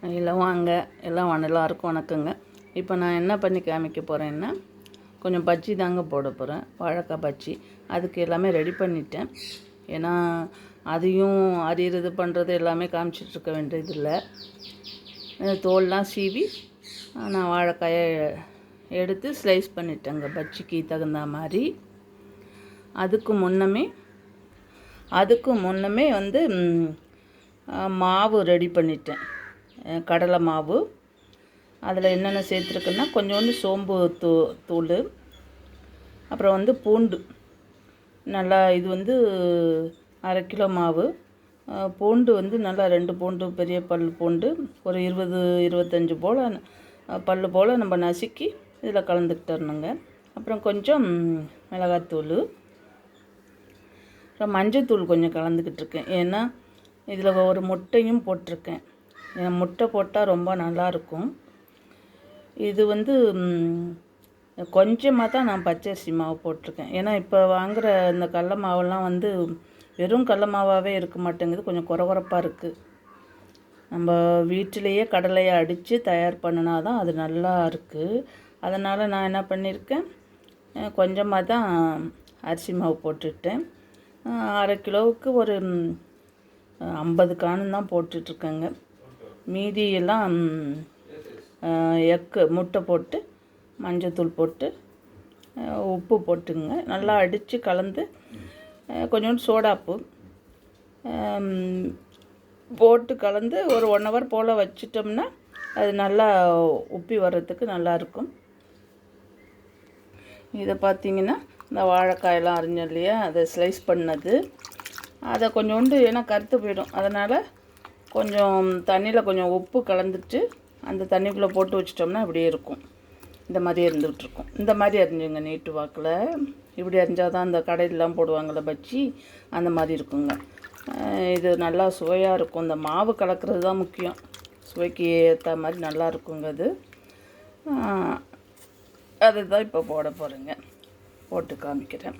எல்லாம் வாங்க. எல்லாம் வ- எல்லாருக்கும் வணக்கங்க. இப்போ நான் என்ன பண்ணி காமிக்க போகிறேன்னா கொஞ்சம் பஜ்ஜி தாங்க போட போகிறேன் வாழைக்காய் பஜ்ஜி. அதுக்கு எல்லாமே ரெடி பண்ணிட்டேன். ஏன்னா அதையும் அரியறது பண்ணுறது எல்லாமே காமிச்சிட்ருக்க வேண்டியதில்லை தோல்லாம் சீவி நான் வாழைக்காயை எடுத்து ஸ்லைஸ் பண்ணிட்டேங்க. பஜ்ஜிக்கு தகுந்த மாதிரி. அதுக்கு முன்னமே அதுக்கு முன்னமே வந்து மாவு ரெடி பண்ணிட்டேன். கடலை மாவு. அதில் என்னென்ன சேர்த்துருக்குன்னா கொஞ்சோண்டு சோம்பு தூ தூள். அப்புறம் வந்து பூண்டு. நல்லா இது வந்து அரை கிலோ மாவு. பூண்டு வந்து நல்லா ரெண்டு பூண்டு பெரிய பல் பூண்டு. ஒரு இருபது இருபத்தஞ்சி போல் பல் போல் நம்ம நசுக்கி இதில் கலந்துக்கிட்டரணுங்க அப்புறம் கொஞ்சம் மிளகாத்தூள். அப்புறம் மஞ்சத்தூள் கொஞ்சம் கலந்துக்கிட்டு இருக்கேன். ஏன்னா இதில் ஒரு முட்டையும் போட்டிருக்கேன். முட்டை போட்டால் ரொம்ப நல்லாயிருக்கும் இது வந்து கொஞ்சமாக தான் நான் பச்சரிசி மாவு போட்டிருக்கேன். ஏன்னா இப்போ வாங்குகிற இந்த கடல மாவெல்லாம் வந்து வெறும் கடல மாவாகவே இருக்க மாட்டேங்குது. கொஞ்சம் குறகுறப்பாக இருக்குது நம்ம வீட்டிலையே கடலையை அடித்து தயார் பண்ணினா தான் அது நல்லா இருக்குது அதனால் நான் என்ன பண்ணியிருக்கேன் கொஞ்சமாக தான் அரிசி மாவு போட்டுட்டேன். அரை கிலோவுக்கு ஒரு ஐம்பது காணும் தான் போட்டுட்ருக்கேங்க. மீதியெல்லாம் எக்கு முட்டை போட்டு மஞ்சத்தூள் போட்டு உப்பு போட்டுங்க. நல்லா அடித்து கலந்து கொஞ்சோண்டு சோடாப்பு போட்டு கலந்து ஒரு ஒன் ஹவர் போல் வச்சிட்டோம்னா அது நல்லா உப்பி வர்றதுக்கு நல்லாயிருக்கும் இதை பார்த்தீங்கன்னா இந்த வாழைக்காயெல்லாம் அரிஞ்சோம் இல்லையா? அதை ஸ்லைஸ் பண்ணது. அதை கொஞ்சோண்டு ஏன்னா கருத்து போயிடும். அதனால் கொஞ்சம் தண்ணியில் கொஞ்சம் உப்பு கலந்துட்டு அந்த தண்ணிக்குள்ளே போட்டு வச்சிட்டோம்னா அப்படியே இருக்கும். இந்த மாதிரி இருந்துகிட்டு இருக்கும். இந்த மாதிரி அரிஞ்சுங்க நீட்டு வாக்கில். இப்படி அரிஞ்சால் தான் அந்த கடையிலலாம் போடுவாங்கள்ல பச்சி அந்த மாதிரி இருக்குங்க. இது நல்லா சுவையாக இருக்கும். இந்த மாவு கலக்கிறது தான் முக்கியம். சுவைக்கு ஏற்ற மாதிரி நல்லா இருக்குங்க அது. அதுதான் இப்போ போட போகிறேங்க போட்டு காமிக்கிறேன்.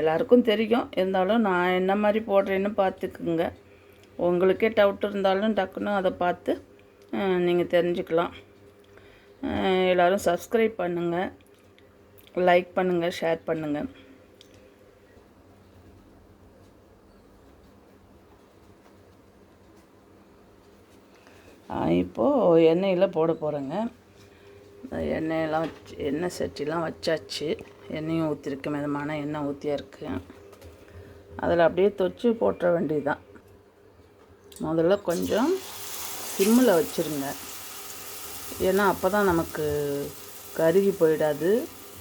எல்லாருக்கும் தெரியும். இருந்தாலும் நான் என்ன மாதிரி போடுறேன்னு பார்த்துக்குங்க. உங்களுக்கே டவுட் இருந்தாலும் டக்குன்னு அதை பார்த்து நீங்கள் தெரிஞ்சுக்கலாம். எல்லோரும் சப்ஸ்கிரைப் பண்ணுங்கள் லைக் பண்ணுங்கள் ஷேர் பண்ணுங்கள் இப்போது எண்ணெயில் போட போகிறேங்க எண்ணெயெல்லாம் வச்சு எண்ணெய் சட்டிலாம் வச்சாச்சு. எண்ணெயும் ஊற்றிருக்கு மிதமான எண்ணெய் ஊற்றியா இருக்கு. அதில் அப்படியே தொச்சு போட்டுற வேண்டியதுதான். முதல்ல கொஞ்சம் சிம்மில் வச்சுருங்க. ஏன்னா அப்போ தான் நமக்கு கருகி போயிடாது.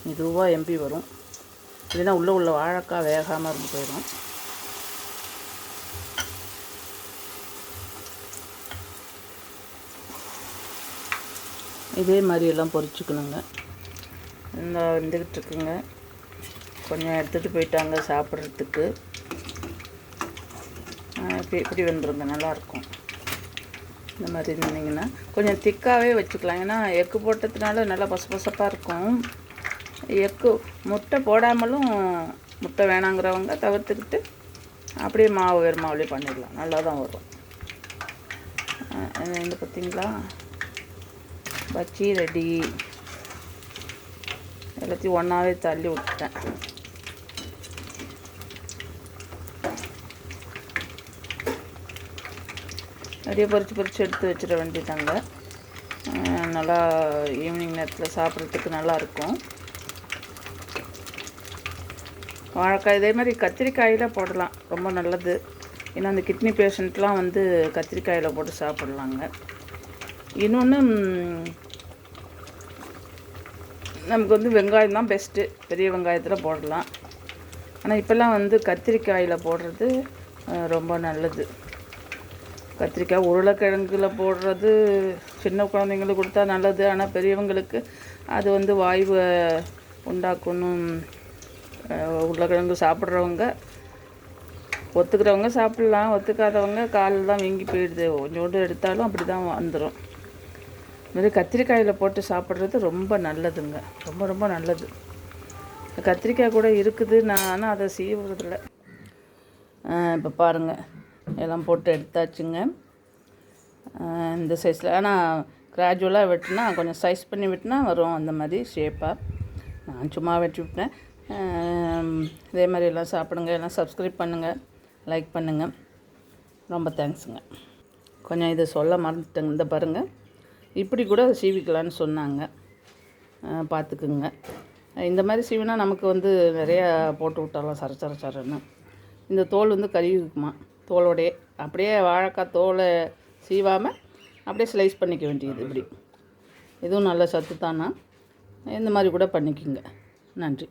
மெதுவாக எம்பி வரும். இல்லைன்னா உள்ளே உள்ள வாழைக்காய் வேகாமல் இருந்து போயிடும். இதே மாதிரி எல்லாம் பொறிச்சுக்கணுங்க. இந்த வந்துக்கிட்டு இருக்குங்க. கொஞ்சம் எடுத்துகிட்டு போயிட்டாங்க சாப்பிட்றதுக்கு. இப்படி இப்படி வந்துருங்க நல்லாயிருக்கும். இந்த மாதிரி இருந்தீங்கன்னா கொஞ்சம் திக்காகவே வச்சுக்கலாம். ஏன்னா எக்கு போட்டதுனால நல்லா பசபசப்பாக இருக்கும். எக்கு முட்டை போடாமலும் முட்டை வேணாங்கிறவங்க தவிர்த்துக்கிட்டு அப்படியே மாவு வேறு மாவுலேயே பண்ணிடலாம். நல்லா தான் வரும் வந்து பார்த்திங்களா? பச்சி ரெடி. எல்லாத்தையும் ஒன்றாவே தள்ளி விட்டுட்டேன். நிறைய பறித்து பறித்து எடுத்து வச்சிட வேண்டியதாங்க. நல்லா ஈவினிங் நேரத்தில் சாப்பிட்றதுக்கு நல்லாயிருக்கும் வாழைக்காய் இதே மாதிரி கத்திரிக்காயில் போடலாம். ரொம்ப நல்லது. ஏன்னா அந்த கிட்னி பேஷண்ட்லாம் வந்து கத்திரிக்காயில் போட்டு சாப்பிட்லாங்க. இன்னொன்று நமக்கு வந்து வெங்காயம் தான் பெஸ்ட்டு பெரிய வெங்காயத்தில் போடலாம். ஆனால் இப்போல்லாம் வந்து கத்திரிக்காயில் போடுறது ரொம்ப நல்லது. கத்திரிக்காய் உருளைக்கிழங்குல போடுறது சின்ன குழந்தைங்களுக்கு கொடுத்தா நல்லது ஆனால் பெரியவங்களுக்கு அது வந்து வாய்வை உண்டாக்கணும். உருளைக்கிழங்கு சாப்பிட்றவங்க ஒத்துக்கிறவங்க சாப்பிட்லாம் ஒத்துக்காதவங்க காலில் தான் வீங்கி போயிடுது. கொஞ்சோண்டு எடுத்தாலும் அப்படி தான் வந்துடும் இதுமாதிரி கத்திரிக்காயில் போட்டு சாப்பிட்றது ரொம்ப நல்லதுங்க. ரொம்ப ரொம்ப நல்லது. கத்திரிக்காய் கூட இருக்குது நான் ஆனால் அதை செய்வதில்ல இப்போ பாருங்கள் எல்லாம் போட்டு எடுத்தாச்சுங்க. இந்த சைஸில் ஆனால் கிராஜுவலாக வெட்டினா கொஞ்சம் சைஸ் பண்ணி வெட்டினா வரும் அந்த மாதிரி ஷேப்பாக நான் சும்மா வெட்டி விட்டேன் இதே மாதிரி எல்லாம் சாப்பிடுங்க. எல்லாம் சப்ஸ்கிரைப் பண்ணுங்கள் லைக் பண்ணுங்கள் ரொம்ப தேங்க்ஸுங்க கொஞ்சம் இதை சொல்ல மறந்துட்டேங்க. இந்த பாருங்கள் இப்படி கூட சீவிக்கலான்னு சொன்னாங்க. பார்த்துக்குங்க. இந்த மாதிரி சீவினா நமக்கு வந்து நிறையா போட்டு விட்டாலாம் சர சர சரன்னு இந்த தோல் வந்து கழுவிக்குமா? தோலோடையே அப்படியே வாழைக்காய் தோலை சீவாமல் அப்படியே ஸ்லைஸ் பண்ணிக்க வேண்டியது இப்படி. இதுவும் நல்ல சத்து தானா இந்த மாதிரி கூட பண்ணிக்கோங்க. நன்றி.